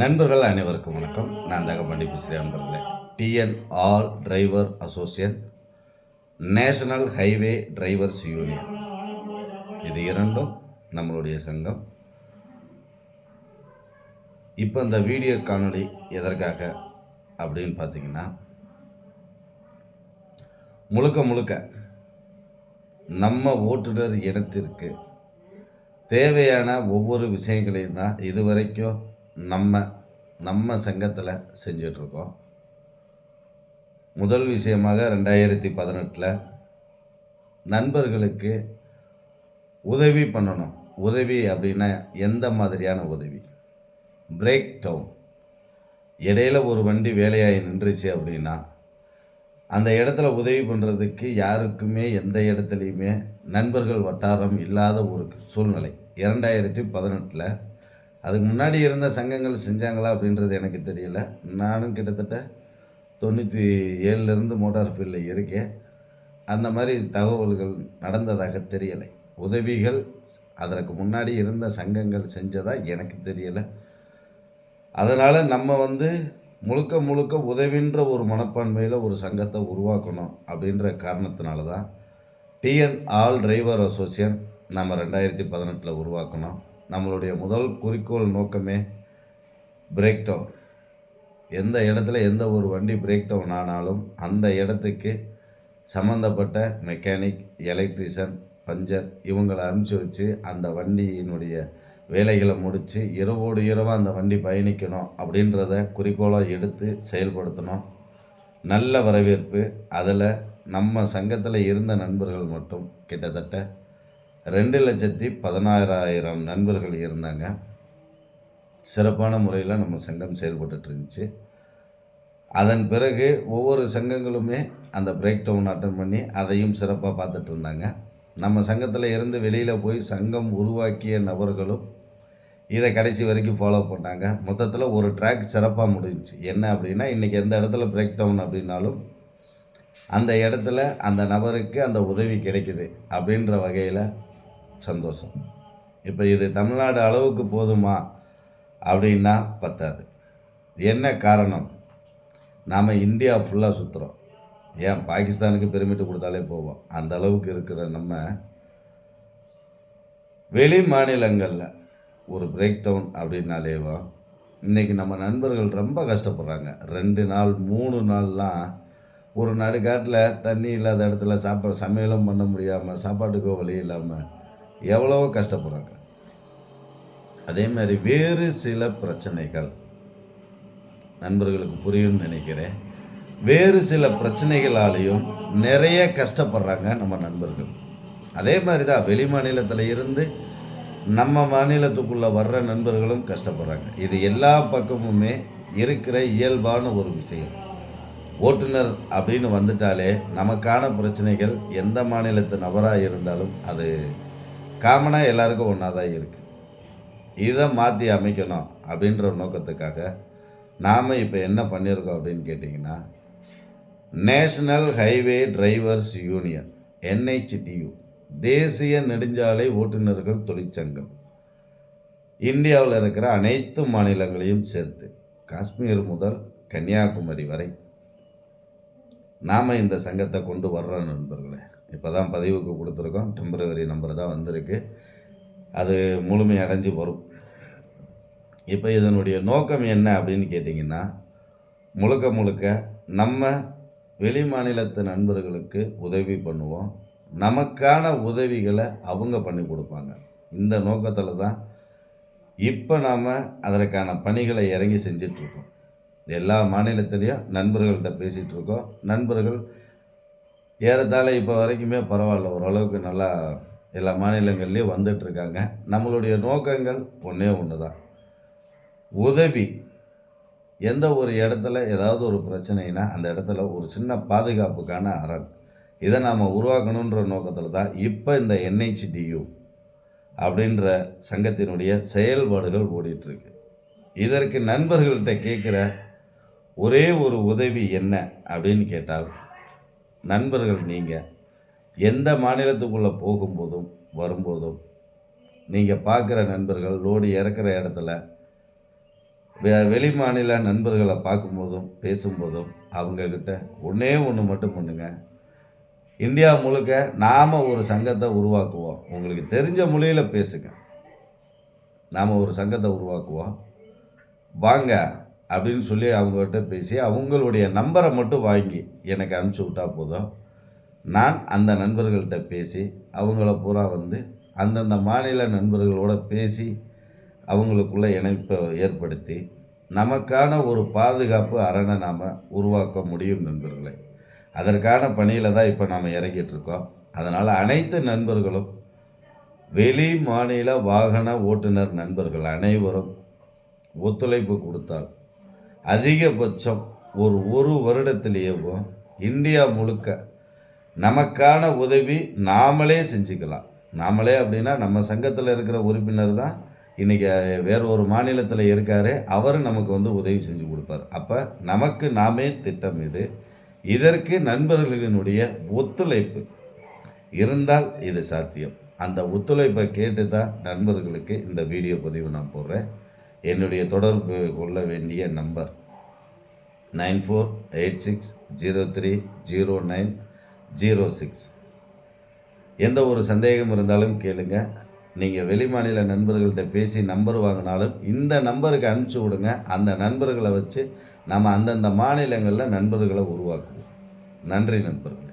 நண்பர்கள் அனைவருக்கும் வணக்கம். நான் தகப்பண்டி பேசுகிறேன் நண்பர்களே TN all driver associate national highway drivers union இது இரண்டும் நம்மளுடைய சங்கம். இப்போ இந்த வீடியோ காணொளி எதற்காக அப்படின்னு பார்த்தீங்கன்னா முழுக்க முழுக்க நம்ம ஓட்டுநர் இனத்திற்கு தேவையான ஒவ்வொரு விஷயங்களையும் தான் இதுவரைக்கும் நம்ம நம்ம சங்கத்தில் செஞ்சிட்ருக்கோம். முதல் விஷயமாக ரெண்டாயிரத்தி பதினெட்டில் நண்பர்களுக்கு உதவி பண்ணணும். உதவி அப்படின்னா எந்த மாதிரியான உதவி? பிரேக் டவுன் இடையில ஒரு வண்டி வேலையாகி நின்றுச்சு அப்படின்னா அந்த இடத்துல உதவி பண்ணுறதுக்கு யாருக்குமே எந்த இடத்துலையுமே நண்பர்கள் வட்டாரம் இல்லாத ஒரு சூழ்நிலை. இரண்டாயிரத்தி பதினெட்டில் அதுக்கு முன்னாடி இருந்த சங்கங்கள் செஞ்சாங்களா அப்படின்றது எனக்கு தெரியல. நானும் கிட்டத்தட்ட தொண்ணூற்றி ஏழுலேருந்து மோட்டார் ஃபீல்டில் இருக்கேன். அந்த மாதிரி தகவல்கள் நடந்ததாக தெரியலை. உதவிகள் அதற்கு முன்னாடி இருந்த சங்கங்கள் செஞ்சதா எனக்கு தெரியலை. அதனால் நம்ம வந்து முழுக்க முழுக்க உதவின்ற ஒரு மனப்பான்மையில் ஒரு சங்கத்தை உருவாக்கணும் அப்படின்ற காரணத்தினால தான் டிஎன் ஆல் டிரைவர் அசோசியேஷன் நம்ம ரெண்டாயிரத்தி பதினெட்டில் உருவாக்கணும் நம்மளுடைய முதல் குறிக்கோள் நோக்கமே பிரேக் டவுன் எந்த இடத்துல எந்த ஒரு வண்டி பிரேக் டவுன் ஆனாலும் அந்த இடத்துக்கு சம்மந்தப்பட்ட மெக்கானிக் எலக்ட்ரிஷியன் பஞ்சர் இவங்களை அனுப்பிச்சி வச்சு அந்த வண்டியினுடைய வேலைகளை முடித்து இரவோடு இரவாக அந்த வண்டி பயணிக்கணும் அப்படின்றத குறிக்கோளாக எடுத்து செயல்படுத்தணும். நல்ல வரவேற்பு. அதில் நம்ம சங்கத்தில் இருந்த நண்பர்கள் மட்டும் கிட்டத்தட்ட ரெண்டு லட்சத்தி பதினாறாயிரம் நண்பர்கள் இருந்தாங்க. சிறப்பான முறையில் நம்ம சங்கம் செயல்பட்டுட்டு இருந்துச்சு. அதன் பிறகு ஒவ்வொரு சங்கங்களுமே அந்த பிரேக் டவுன் அட்டன் பண்ணி அதையும் சிறப்பாக பார்த்துட்டு இருந்தாங்க. நம்ம சங்கத்தில் இருந்து வெளியில் போய் சங்கம் உருவாக்கிய நபர்களும் இதை கடைசி வரைக்கும் ஃபாலோ பண்ணாங்க மொத்தத்தில் ஒரு ட்ராக் சிறப்பாக முடிஞ்சுச்சு. என்ன அப்படின்னா இன்றைக்கி எந்த இடத்துல பிரேக் டவுன் அப்படின்னாலும் அந்த இடத்துல அந்த நபருக்கு அந்த உதவி கிடைக்குது அப்படின்ற வகையில் சந்தோஷம். இப்போ இது தமிழ்நாடு அளவுக்கு போதுமா? அப்படின்னா பத்தாது. என்ன காரணம்? நாம் இந்தியா ஃபுல்லாக சுற்றுறோம் ஏன்? பாகிஸ்தானுக்கு பெருமிட்டு கொடுத்தாலே போவோம் அந்த அளவுக்கு இருக்கிற நம்ம வெளி மாநிலங்களில் ஒரு பிரேக் டவுன் அப்படின்னாலேவோ இன்றைக்கி நம்ம நண்பர்கள் ரொம்ப கஷ்டப்படுறாங்க. ரெண்டு நாள் மூணு நாள்லாம் ஒரு நடுக்காட்டில் தண்ணி இல்லாத இடத்துல சாப்பாடு சமையலும் பண்ண முடியாமல் சாப்பாட்டுக்கோ வழி இல்லாமல் எவ்வளவோ கஷ்டப்படுறாங்க. அதே மாதிரி வேறு சில பிரச்சனைகள். நண்பர்களுக்கு புரியும்னு நினைக்கிறேன். வேறு சில பிரச்சனைகளாலேயும் நிறைய கஷ்டப்படுறாங்க நம்ம நண்பர்கள். அதே மாதிரி தான் வெளி மாநிலத்தில் இருந்து நம்ம மாநிலத்துக்குள்ளே வர்ற நண்பர்களும் கஷ்டப்படுறாங்க. இது எல்லா பக்கமுமே இருக்கிற இயல்பான ஒரு விஷயம். ஓட்டுநர் அப்படின்னு வந்துட்டாலே நமக்கான பிரச்சனைகள் எந்த மாநிலத்து நபராக இருந்தாலும் அது காமனாக எல்லாருக்கும் ஒன்றா தான் இருக்குது இதை மாற்றி அமைக்கணும் அப்படின்ற நோக்கத்துக்காக நாம் இப்போ என்ன பண்ணியிருக்கோம் அப்படின்னு கேட்டிங்கன்னா national highway drivers union NHDU தேசிய நெடுஞ்சாலை ஓட்டுநர்கள் தொழிற்சங்கம். இந்தியாவில் இருக்கிற அனைத்து மாநிலங்களையும் சேர்த்து காஷ்மீர் முதல் கன்னியாகுமரி வரை நாம் இந்த சங்கத்தை கொண்டு வர்றோம் நண்பர்களே. இப்போ தான் பதிவுக்கு கொடுத்துருக்கோம். டெம்பரவரி நம்பர் தான் வந்திருக்கு. அது முழுமை அடைஞ்சு வரும். இப்போ இதனுடைய நோக்கம் என்ன அப்படின்னு கேட்டிங்கன்னா முழுக்க முழுக்க நம்ம வெளி மாநிலத்து நண்பர்களுக்கு உதவி பண்ணுவோம். நமக்கான உதவிகளை அவங்க பண்ணி கொடுப்பாங்க. இந்த நோக்கத்தில் தான் இப்போ நாம் அதற்கான பணிகளை இறங்கி செஞ்சிட்ருக்கோம் எல்லா மாநிலத்திலையும் நண்பர்கள்ட்ட பேசிகிட்ருக்கோம் நண்பர்கள் ஏறத்தாழ இப்போ வரைக்குமே பரவாயில்ல ஓரளவுக்கு நல்லா எல்லா மாநிலங்கள்லேயும் வந்துட்டுருக்காங்க. நம்மளுடைய நோக்கங்கள் ஒன்றே ஒன்று தான் உதவி எந்த ஒரு இடத்துல ஏதாவது ஒரு பிரச்சனைனா அந்த இடத்துல ஒரு சின்ன பாதுகாப்புக்கான அரண். இதை நாம் உருவாக்கணுன்ற நோக்கத்தில் தான் இப்போ இந்த என்ஹெச்டியு அப்படின்ற சங்கத்தினுடைய செயல்பாடுகள் ஓடிட்டுருக்கு. இதற்கு நண்பர்கள்கிட்ட கேட்குற ஒரே ஒரு உதவி என்ன அப்படின்னு கேட்டால் நண்பர்கள் நீங்கள் எந்த மாநிலத்துக்குள்ளே போகும்போதும் வரும்போதும் நீங்கள் பார்க்குற நண்பர்கள் லோடு இறக்குற இடத்துல வெ வெளி மாநில நண்பர்களை பார்க்கும்போதும் பேசும்போதும் அவங்கக்கிட்ட ஒன்றே ஒன்று மட்டும் பண்ணுங்க. இந்தியா முழுக்க நாம் ஒரு சங்கத்தை உருவாக்குவோம். உங்களுக்கு தெரிஞ்ச மொழியில் பேசுங்க. நாம் ஒரு சங்கத்தை உருவாக்குவோம். வாங்க அப்படின்னு சொல்லி அவங்ககிட்ட பேசி அவங்களுடைய நம்பரை மட்டும் வாங்கி எனக்கு அனுப்பிச்சி விட்டா போதும். நான் அந்த நண்பர்கள்ட்ட பேசி அவங்கள பூரா வந்து அந்தந்த மாநில நண்பர்களோட பேசி அவங்களுக்குள்ள இணைப்பை ஏற்படுத்தி நமக்கான ஒரு பாதுகாப்பு அரணை நாம் உருவாக்க முடியும் நண்பர்களே. அதற்கான பணியில் தான் இப்போ நாம் இறங்கிட்டுருக்கோம் அதனால் அனைத்து நண்பர்களும் வெளி மாநில வாகன ஓட்டுநர் நண்பர்கள் அனைவரும் ஒத்துழைப்பு கொடுத்தால் அதிகபட்சம் ஒரு ஒரு வருடத்திலேயேவும் இந்தியா முழுக்க நமக்கான உதவி நாமளே செஞ்சுக்கலாம். நாமளே அப்படின்னா நம்ம சங்கத்தில் இருக்கிற உறுப்பினர் தான் இன்றைக்கி வேற ஒரு மாநிலத்தில் இருக்காரு. அவர் நமக்கு வந்து உதவி செஞ்சு கொடுப்பார். அப்போ நமக்கு நாமே திட்டம் இது. இதற்கு நண்பர்களினுடைய ஒத்துழைப்பு இருந்தால் இது சாத்தியம். அந்த ஒத்துழைப்பை கேட்டு தான் நண்பர்களுக்கு இந்த வீடியோ பதிவு நான் போடுறேன். என்னுடைய தொடர்பு கொள்ள வேண்டிய number. Nine four eight six zero three zero nine zero six. எந்த ஒரு சந்தேகம் இருந்தாலும் கேளுங்க. நீங்கள் வெளிமாநில நண்பர்கள்ட்ட பேசி நம்பர் வாங்கினாலும் இந்த நம்பருக்கு அனுப்பிச்சி விடுங்க. அந்த நண்பர்களை வச்சு நம்ம அந்தந்த மாநிலங்களில் நண்பர்களை உருவாக்குவோம். நன்றி நண்பர்கள்.